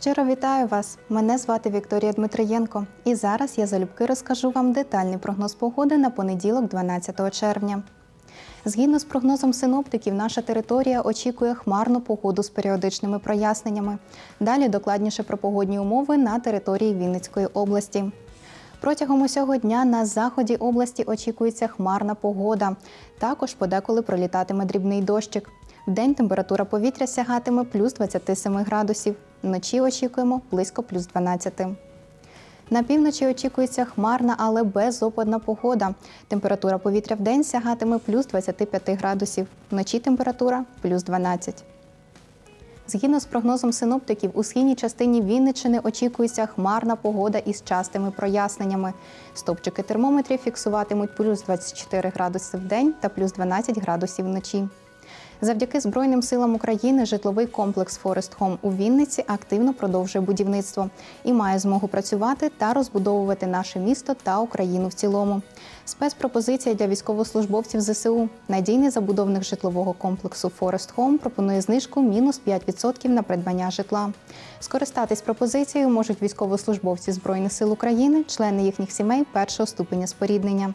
Щиро вітаю вас! Мене звати Вікторія Дмитриєнко, і зараз я залюбки розкажу вам детальний прогноз погоди на понеділок, 12 червня. Згідно з прогнозом синоптиків, наша територія очікує хмарну погоду з періодичними проясненнями. Далі докладніше про погодні умови на території Вінницької області. Протягом усього дня на заході області очікується хмарна погода. Також подеколи пролітатиме дрібний дощик. Вдень температура повітря сягатиме плюс 27 градусів. Вночі очікуємо близько плюс 12. На півночі очікується хмарна, але безопадна погода. Температура повітря вдень сягатиме плюс 25 градусів. Вночі температура плюс 12. Згідно з прогнозом синоптиків, у східній частині Вінниччини очікується хмарна погода із частими проясненнями. Стопчики термометрів фіксуватимуть плюс 24 градуси в день та плюс 12 градусів вночі. Завдяки Збройним силам України житловий комплекс Форест Хом у Вінниці активно продовжує будівництво і має змогу працювати та розбудовувати наше місто та Україну в цілому. Спецпропозиція для військовослужбовців ЗСУ. Надійний забудовник житлового комплексу Форест Хом пропонує знижку мінус 5% на придбання житла. Скористатись пропозицією можуть військовослужбовці Збройних сил України, члени їхніх сімей першого ступеня споріднення.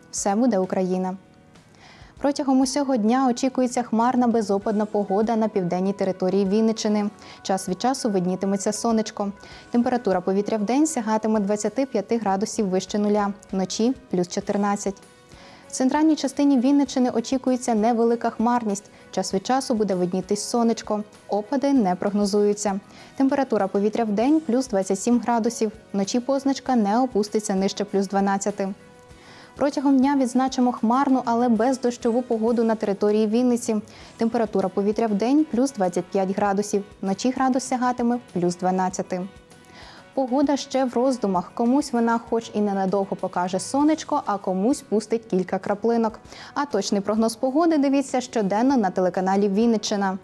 Все буде Україна! Протягом усього дня очікується хмарна безопадна погода на південній території Вінниччини. Час від часу виднітиметься сонечко. Температура повітря в день сягатиме 25 градусів вище нуля, вночі плюс 14. В центральній частині Вінниччини очікується невелика хмарність. Час від часу буде виднітись сонечко. Опади не прогнозуються. Температура повітря в день плюс 27 градусів. Вночі позначка не опуститься нижче плюс 12. Протягом дня відзначимо хмарну, але бездощову погоду на території Вінниці. Температура повітря в день плюс 25 градусів. Вночі градус сягатиме плюс 12. Погода ще в роздумах. Комусь вона, хоч і ненадовго покаже сонечко, а комусь пустить кілька краплинок. А точний прогноз погоди дивіться щоденно на телеканалі Вінниччина.